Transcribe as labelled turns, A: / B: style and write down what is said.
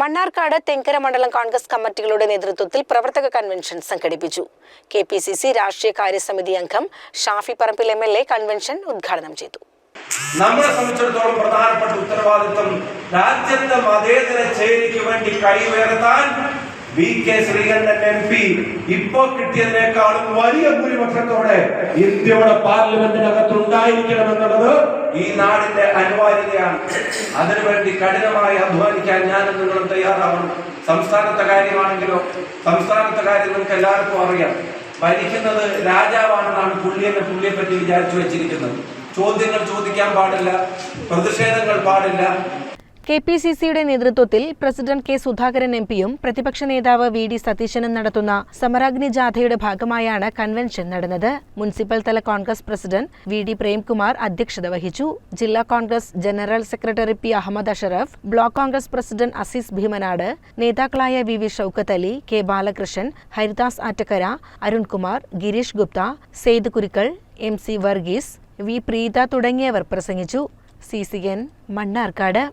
A: മണ്ണാർക്കാട് തെങ്കര മണ്ഡലം കോൺഗ്രസ് കമ്മിറ്റികളുടെ നേതൃത്വത്തിൽ പ്രവർത്തക കൺവെൻഷൻ സംഘടിപ്പിച്ചു. കെ പി സി സി രാഷ്ട്രീയ കാര്യസമിതി അംഗം Shafi Parambil M L A convention ഉദ്ഘാടനം ചെയ്തു.
B: നമ്മളെ സംബന്ധിച്ചിടത്തോളം പ്രധാനപ്പെട്ട ഉത്തരവാദിത്വം രാജ്യത്തെ മതേതര ചേരിക്ക് വേണ്ടി കൈവേർത്താൻ V K Sreekandan M P ഇപ്പോ കിട്ടിയതിനേക്കാളും വലിയ ഭൂരിപക്ഷത്തോടെ ഇന്ത്യയുടെ പാർലമെന്റിനകത്ത് ഉണ്ടായിരിക്കണമെന്നുള്ളത് ഈ നാടിന്റെ അനിവാര്യതയാണ്. അതിനുവേണ്ടി കഠിനമായി അധ്വാനിക്കാൻ ഞാനും നിങ്ങളും തയ്യാറാവണം. സംസ്ഥാനത്തെ കാര്യമാണെങ്കിലോ സംസ്ഥാനത്തെ കാര്യം നിങ്ങൾക്ക് എല്ലാവർക്കും അറിയാം. ഭരിക്കുന്നത് രാജാവാണെന്നാണ് പുള്ളിയെ പുള്ളിയെ പറ്റി വിചാരിച്ചു വെച്ചിരിക്കുന്നത്. ചോദ്യങ്ങൾ ചോദിക്കാൻ പാടില്ല പ്രതിഷേധങ്ങൾ പാടില്ല
A: കെ പി സി സിയുടെ നേതൃത്വത്തിൽ പ്രസിഡന്റ് കെ സുധാകരൻ എം പിയും പ്രതിപക്ഷ നേതാവ് വി ഡി സതീശനും നടത്തുന്ന സമരാഗ്നി ജാഥയുടെ ഭാഗമായാണ് കൺവെൻഷൻ നടന്നത്. മുനിസിപ്പൽ തല Congress president V D Premkumar അധ്യക്ഷത വഹിച്ചു. ജില്ലാ Congress general secretary P Ahammed Ashraf block Congress president Azeez Bheemanad നേതാക്കളായ V V Shoukath Ali K Balakrishnan Haridas Attakkara Arunkumar Gireesh Gupta Sayed Kurikkal M C Varghese V Preetha തുടങ്ങിയവർ പ്രസംഗിച്ചു. C C N Mannarkkad.